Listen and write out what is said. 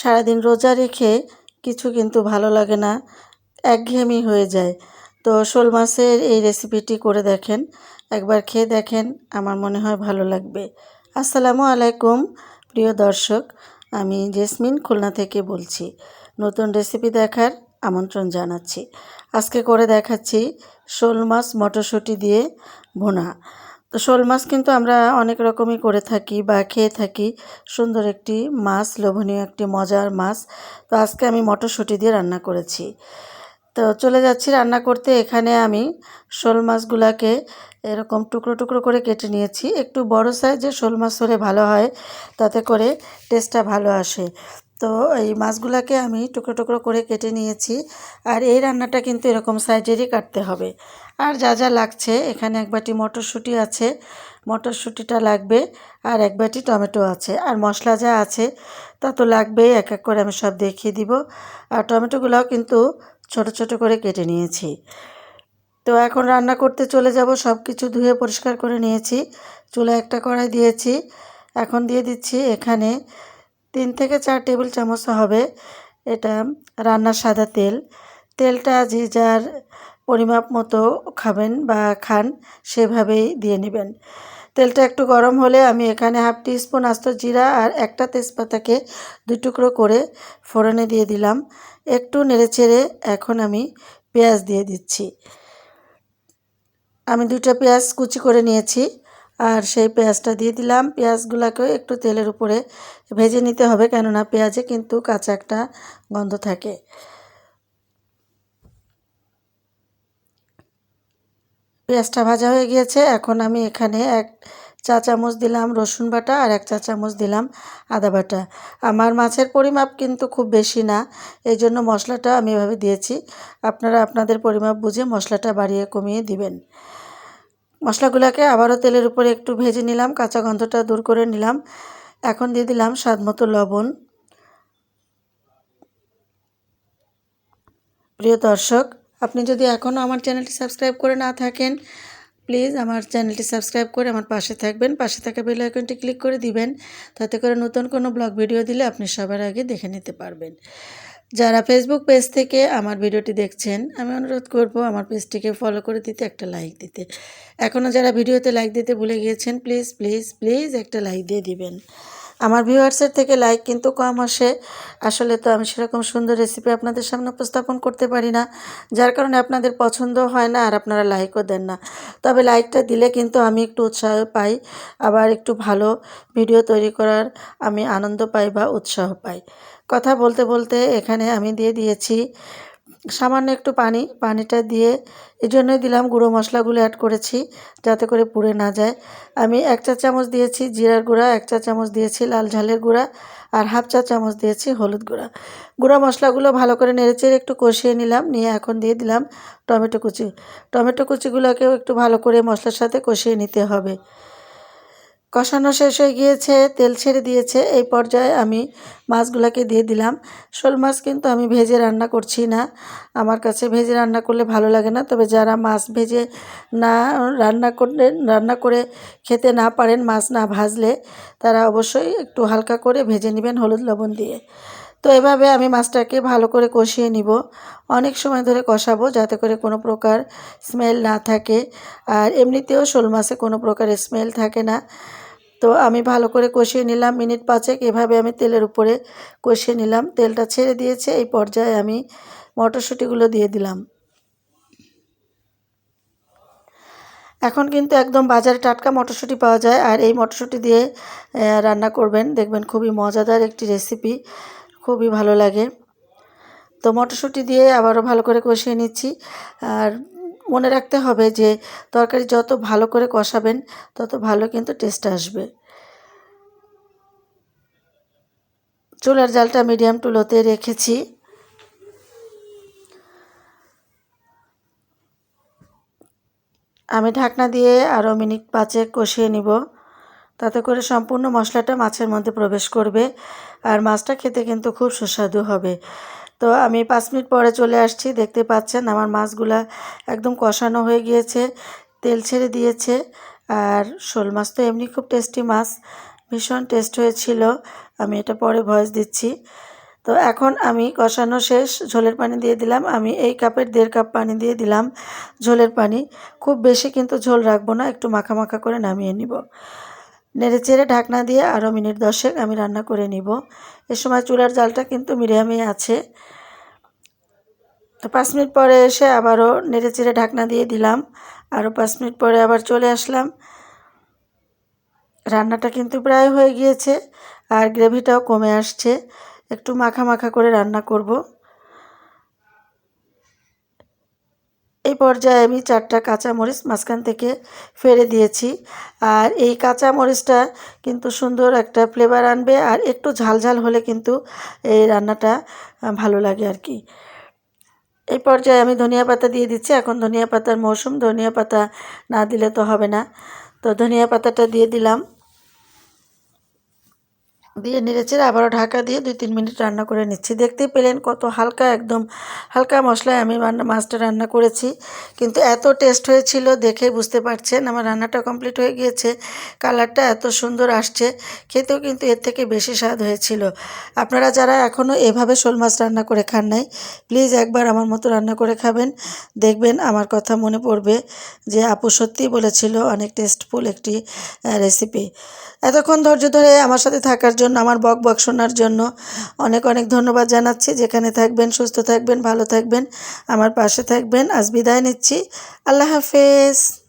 সারাদিন রোজা রেখে কিছু কিন্তু ভালো লাগে না, একঘেয়েমি হয়ে যায়। তো শোল মাছের এই রেসিপিটি করে দেখেন, একবার খেয়ে দেখেন, আমার মনে হয় ভালো লাগবে। আসসালামু আলাইকুম, প্রিয় দর্শক, আমি জেসমিন খুলনা থেকে বলছি। নতুন রেসিপি দেখার আমন্ত্রণ জানাচ্ছি। আজকে করে দেখাচ্ছি শোল মাছ মটরশুঁটি দিয়ে ভুনা। তো শোল মাছ কিন্তু আমরা অনেক রকমই করে থাকি বা খেয়ে থাকি। সুন্দর একটি মাছ, লোভনীয় একটি মজার মাছ। তো আজকে আমি মটরশুঁটি দিয়ে রান্না করেছি। তো চলে যাচ্ছি রান্না করতে। এখানে আমি শোল মাছগুলাকে এরকম টুকরো টুকরো করে কেটে নিয়েছি। একটু বড় সাইজের শোল মাছ হলে ভালো হয়। তাতে করে টেস্টটা ভালো আসে। তো এই মাছগুলাকে আমি টুকরো টুকরো করে কেটে নিয়েছি। আর এই রান্নাটা কিন্তু এরকম সাইজেরই কাটতে হবে। আর যা যা লাগছে, এখানে এক বাটি মটরশুঁটি আছে। মটরশুঁটিটা লাগবে আর এক বাটি টমেটো আছে। আর মশলা যা আছে, তা তো লাগবেই, এক এক করে আমি সব দেখিয়ে দিব। আর টমেটোগুলোও কিন্তু ছোট ছোট করে কেটে নিয়েছি। তো এখন রান্না করতে চলে যাব সব কিছু ধুয়ে পরিষ্কার করে নিয়েছি। চুলা একটা কড়াই দিয়েছি। এখন দিয়ে দিচ্ছি এখানে তিন থেকে চার টেবিল চামচ হবে এটা রান্নার সাদা তেল। তেলটা যে যার পরিমাপ মতো খাবেন বা খান সেভাবেই দিয়ে নেবেন। তেলটা একটু গরম হলে আমি এখানে হাফ টি স্পুন আস্ত জিরা আর একটা তেজপাতাকে দুই টুকরো করে ফোড়নে দিয়ে দিলাম। একটু নেড়েচেড়ে এখন আমি পেঁয়াজ দিয়ে দিচ্ছি। আমি দুইটা পেঁয়াজ কুচি করে নিয়েছি। আর সেই পেঁয়াজটা দিয়ে দিলাম। পেঁয়াজগুলোকেও একটু তেলের উপরে ভেজে নিতে হবে, কেননা পেঁয়াজে কিন্তু কাঁচা একটা গন্ধ থাকে। পেঁয়াজটা ভাজা হয়ে গিয়েছে। এখন আমি এখানে এক চা চামচ দিলাম রসুন বাটা আর এক চা চামচ দিলাম আদা বাটা। আমার মাছের পরিমাপ কিন্তু খুব বেশি না এই জন্য মশলাটা আমি এভাবে দিয়েছি। আপনারা আপনাদের পরিমাপ বুঝে মশলাটা বাড়িয়ে কমিয়ে দিবেন। মশলাগুলোকে আবারও তেলের উপরে একটু ভেজে নিলাম, কাঁচা গন্ধটা দূর করে নিলাম। এখন দিয়ে দিলাম স্বাদ মতো লবণ। প্রিয় দর্শক, আপনি যদি এখনও আমার চ্যানেলটি সাবস্ক্রাইব করে না থাকেন, প্লিজ আমার চ্যানেলটি সাবস্ক্রাইব করে আমার পাশে থাকবেন। পাশে থাকা বেল আইকনটি ক্লিক করে দিবেন, তাতে করে নতুন কোনো ব্লগ ভিডিও দিলে আপনি সবার আগে দেখে নিতে পারবেন। যারা ফেসবুক পেজ থেকে আমার ভিডিওটি দেখছেন, আমি অনুরোধ করব আমার পেজটিকে ফলো করে দিতে একটা লাইক দিতে। এখনও যারা ভিডিওতে লাইক দিতে ভুলে গিয়েছেন প্লিজ প্লিজ প্লিজ একটা লাইক দিয়ে দিবেন। আমার ভিউয়ার্সের থেকে লাইক কিন্তু কম আসে। আসলে তো আমি সেরকম সুন্দর রেসিপি আপনাদের সামনে উপস্থাপন করতে পারি না, যার কারণে আপনাদের পছন্দ হয় না আর আপনারা লাইকও দেন না। তবে লাইকটা দিলে কিন্তু আমি একটু উৎসাহ পাই, আবার একটু ভালো ভিডিও তৈরি করার আমি আনন্দ পাই বা উৎসাহ পাই। কথা বলতে বলতে এখানে আমি দিয়ে দিয়েছি সামান্য একটু পানি, পানিটা দিয়ে এই জন্যই দিলাম গুঁড়ো মশলাগুলো অ্যাড করেছি যাতে করে পুড়ে না যায়। আমি এক চা চামচ দিয়েছি জিরার গুঁড়া, এক চা চামচ দিয়েছি লাল ঝালের গুঁড়া আর হাফ চা চামচ দিয়েছি হলুদ গুঁড়া। গুঁড়া মশলাগুলো ভালো করে নেড়েচেড়ে একটু কষিয়ে নিলাম, নিয়ে এখন দিয়ে দিলাম টমেটো কুচি। টমেটো কুচিগুলোকেও একটু ভালো করে মশলার সাথে কষিয়ে নিতে হবে। কষানো শেষ হয়ে গিয়েছে, তেল ছেড়ে দিয়েছে। এই পর্যায়ে আমি মাছগুলোকে দিয়ে দিলাম। শোল মাছ কিন্তু আমি ভেজে রান্না করছি না। আমার কাছে ভেজে রান্না করলে ভালো লাগে না। তবে যারা মাছ ভেজে না রান্না করলে, রান্না করে খেতে না পারেন, মাছ না ভাজলে, তারা অবশ্যই একটু হালকা করে ভেজে নেবেন হলুদ লবণ দিয়ে। তো এভাবে আমি মাছটাকে ভালো করে কষিয়ে নিব। অনেক সময় ধরে কষাবো যাতে করে কোনো প্রকার স্মেল না থাকে। আর এমনিতেও শোল মাছে কোনো প্রকার স্মেল থাকে না। তো আমি ভালো করে কষিয়ে নিলাম মিনিট পাঁচেক। এভাবে আমি তেলের উপরে কষিয়ে নিলাম। তেলটা ছেড়ে দিয়েছে। এই পর্যায়ে আমি মটরশুঁটিগুলো দিয়ে দিলাম। এখন কিন্তু একদম বাজারে টাটকা মটরশুঁটি পাওয়া যায়। আর এই মটরশুঁটি দিয়ে রান্না করবেন। দেখবেন খুবই মজাদার একটি রেসিপি খুবই ভালো লাগে। তো মটরশুঁটি দিয়ে আবারও ভালো করে কষিয়ে নিচ্ছি। আর মনে রাখতে হবে যে, তরকারি যত ভালো করে কষাবেন, তত ভালো কিন্তু টেস্ট আসবে। চুলার জালটা মিডিয়াম টু লোতে রেখেছি। আমি ঢাকনা দিয়ে আরও মিনিট পাঁচে কষিয়ে নিব। তাতে করে সম্পূর্ণ মশলাটা মাছের মধ্যে প্রবেশ করবে আর মাছটা খেতে কিন্তু খুব সুস্বাদু হবে। তো আমি পাঁচ মিনিট পরে চলে আসছি, দেখতে পাচ্ছেন আমার মাছগুলা একদম কষানো হয়ে গিয়েছে, তেল ছেড়ে দিয়েছে। আর শোল মাছ তো এমনি খুব টেস্টি মাছ, ভীষণ টেস্ট হয়েছিল। আমি এটা পরে ভয়েস দিচ্ছি। তো এখন আমি কষানো শেষ, ঝোলের পানি দিয়ে দিলাম। আমি এই কাপের দেড় কাপ পানি দিয়ে দিলাম ঝোলের পানি। খুব বেশি কিন্তু ঝোল রাখব না, একটু মাখা মাখা করে নামিয়ে নিব। নেড়ে চেড়ে ঢাকনা দিয়ে আরও মিনিট দশেক আমি রান্না করে নিব। এ সময় চুলার জালটা কিন্তু মিডিয়ামে আছে। পাঁচ মিনিট পরে এসে আবারও নেড়ে চেড়ে ঢাকনা দিয়ে দিলাম। আরও পাঁচ মিনিট পরে আবার চলে আসলাম। রান্নাটা কিন্তু প্রায় হয়ে গিয়েছে আর গ্রেভিটাও কমে আসছে। একটু মাখা মাখা করে রান্না করব। এই পর্যায়ে আমি চারটা কাঁচা মরিচ মাঝখান থেকে ফেলে দিয়েছি। আর এই কাঁচা মরিচটা কিন্তু সুন্দর একটা ফ্লেভার আনবে আর একটু ঝালঝাল হলে কিন্তু এই রান্নাটা ভালো লাগে আর কি। এই পর্যায়ে আমি ধনিয়া পাতা দিয়ে দিচ্ছি। এখন ধনিয়া পাতার মৌসুম। ধনিয়া পাতা না দিলে তো হবে না। তো ধনিয়া পাতাটা দিয়ে দিলাম। দিয়ে নেড়েচেড়ে আবারও ঢাকা দিয়ে দুই তিন মিনিট রান্না করে নিচ্ছি। দেখতেই পেলেন কত হালকা একদম হালকা মশলায় আমি রান্না, মাছটা রান্না করেছি। কিন্তু এত টেস্ট হয়েছিল দেখে বুঝতে পারছেন, আমার রান্নাটা কমপ্লিট হয়ে গিয়েছে। কালারটা এত সুন্দর আসছে, খেতেও কিন্তু এর থেকে বেশি স্বাদ হয়েছিল। আপনারা যারা এখনও এভাবে শোল মাছ রান্না করে খান নাই, প্লিজ একবার আমার মতো রান্না করে খাবেন। দেখবেন আমার কথা মনে পড়বে যে আপু সত্যি বলেছিল, অনেক টেস্টফুল একটি রেসিপি এতক্ষণ ধৈর্য ধরে আমার সাথে থাকার জন্য, আমার বক বক শোনার জন্য অনেক অনেক ধন্যবাদ জানাচ্ছি। যেখানে থাকবেন, সুস্থ থাকবেন, ভালো থাকবেন, আমার পাশে থাকবেন। আজ বিদায় নিচ্ছি। আল্লাহ হাফেজ।